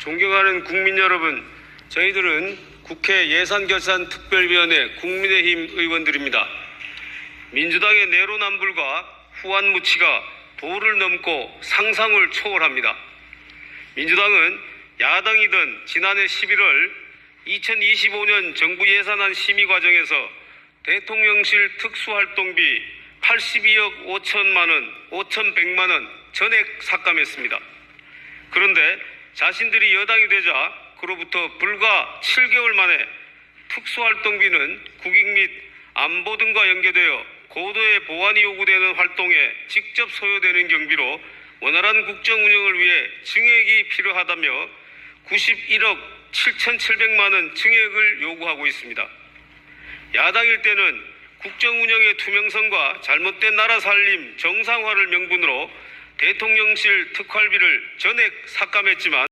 존경하는 국민 여러분, 저희들은 국회 예산결산특별위원회 국민의힘 의원들입니다. 민주당의 내로남불과 후한무치가 도를 넘고 상상을 초월합니다. 민주당은 야당이던 지난해 11월 2025년 정부 예산안 심의 과정에서 대통령실 특수활동비 82억 5천만 원, 5,100만 원 전액 삭감했습니다. 그런데 자신들이 여당이 되자 그로부터 불과 7개월 만에 특수활동비는 국익 및 안보 등과 연계되어 고도의 보안이 요구되는 활동에 직접 소요되는 경비로 원활한 국정 운영을 위해 증액이 필요하다며 91억 7,700만 원 증액을 요구하고 있습니다. 야당일 때는 국정 운영의 투명성과 잘못된 나라 살림 정상화를 명분으로 대통령실 특활비를 전액 삭감했지만